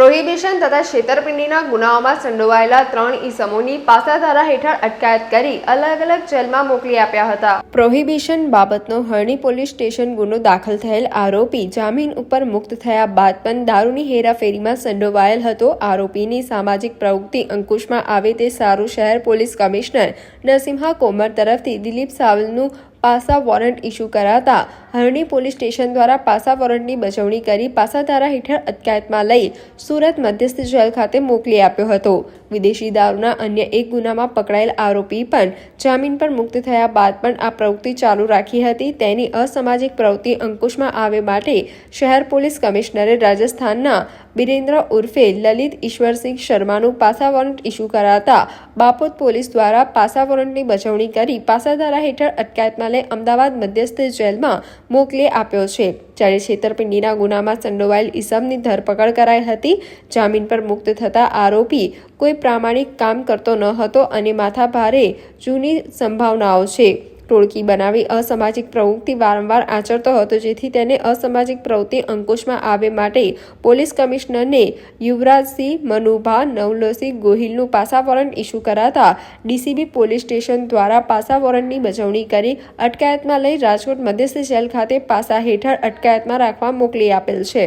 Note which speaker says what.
Speaker 1: Prohibition તથા છેતરપિંડીના ગુનાઓમાં સંડોવાયેલા ત્રણ ઈસમોની પાસાધારા હેઠળ અટકાયત કરી અલગ અલગ જેલમાં મોકલી આપ્યા હતા. પ્રોહિબિશન બાબતનો હરણી પોલીસ સ્ટેશન ગુનો દાખલ થયેલ આરોપી જામીન ઉપર મુક્ત થયા બાદ પણ દારૂની હેરાફેરીમાં સંડોવાયેલ હતો. આરોપીની સામાજિક પ્રવૃત્તિ અંકુશમાં આવે તે સારું શહેર પોલીસ કમિશનર નરસિંહા કોમર તરફથી દિલીપ સાવલનું પાસા વોરંટ ઇસ્યુ કરાતા હરણી પોલીસ સ્ટેશન દ્વારા પાસા વોરંટની બજવણી કરી પાસાધારા હેઠળ અટકાયતમાં લઈ સુરત મધ્યસ્થ જેલ ખાતે મોકલી આપ્યો હતો. વિદેશી દારૂના અન્ય એક ગુનામાં પકડાયેલ આરોપી પણ જામીન પર મુક્ત થયા બાદ પણ આ પ્રવૃત્તિ ચાલુ રાખી હતી. તેની અસામાજિક પ્રવૃત્તિ અંકુશમાં આવે માટે શહેર પોલીસ કમિશનરે રાજસ્થાનના બિરેન્દ્ર ઉર્ફે લલિત ઈશ્વરસિંહ શર્માનું પાસા વોરંટ ઇસ્યુ કરાતા બાપોદ પોલીસ દ્વારા પાસા વોરંટની બજવણી કરી પાસાધારા હેઠળ અટકાયતમાં લઈ અમદાવાદ મધ્યસ્થ જેલમાં મોકલી આપ્યો છે. જ્યારે છેતરપિંડીના ગુનામાં સંડોવાયેલ ઈસમની ધરપકડ કરાઈ હતી, જામીન પર મુક્ત થતા આરોપી કોઈ પ્રામાણિક કામ કરતો ન હતો અને માથાભારે જૂની સંભાવનાઓ છે. ટોળકી બનાવી અસામાજિક પ્રવૃત્તિ વારંવાર આચરતો હતો, જેથી તેને અસામાજિક પ્રવૃત્તિ અંકુશમાં આવે માટે પોલીસ કમિશનરને યુવરાજસિંહ, મનુભા, નવલોસિંહ ગોહિલનું પાસા વોરંટ ઇસ્યુ કરાતા ડીસીબી પોલીસ સ્ટેશન દ્વારા પાસા વોરંટની બજવણી કરી અટકાયતમાં લઈ રાજકોટ મધ્યસ્થ જેલ ખાતે પાસા હેઠળ અટકાયતમાં રાખવા મોકલી આપેલ છે.